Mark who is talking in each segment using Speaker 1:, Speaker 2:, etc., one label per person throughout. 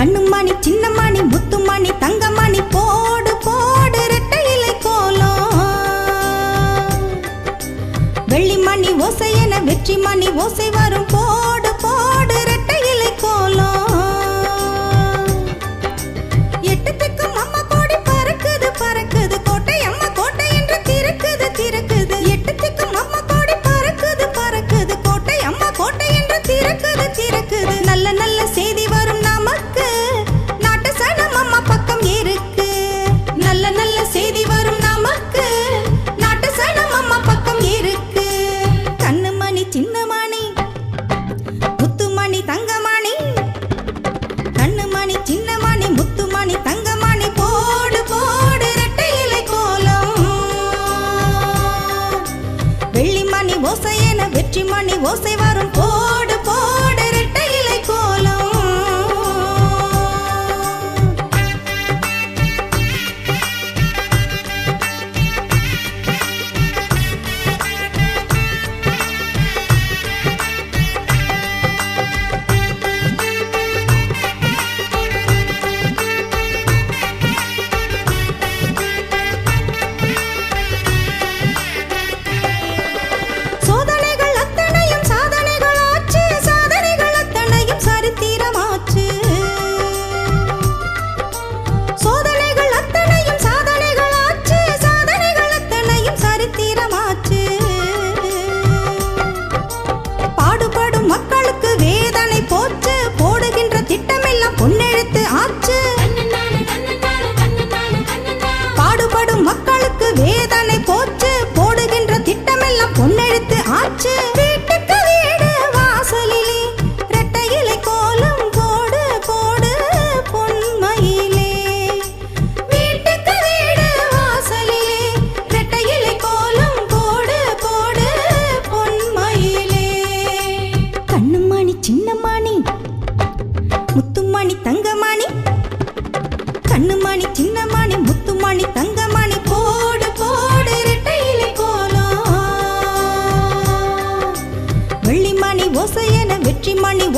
Speaker 1: கண்ணுமானி சின்னமானி முத்துமானி தங்கமானி போடு போடு ரெட்டை இலை கோலம். வெள்ளிமணி ஓசை என வெற்றி மணி ஓசை வரும் போடு மணி சின்ன மணி முத்து மணி தங்க மணி போடு போடு இரட்டை இலை கோலம். வெள்ளி மணி ஓசை என வெற்றி மணி ஓசை வரும்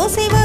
Speaker 1: ஓசைவா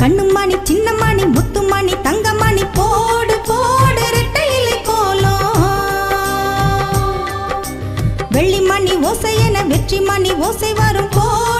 Speaker 1: கண்ணுமாணி சின்னமாணி முத்துமாணி தங்கமாணி போடு போடு ரெட்டையிலை கோலம். வெள்ளிமணி ஓசை என வெற்றி மணி ஓசை வரும் போடு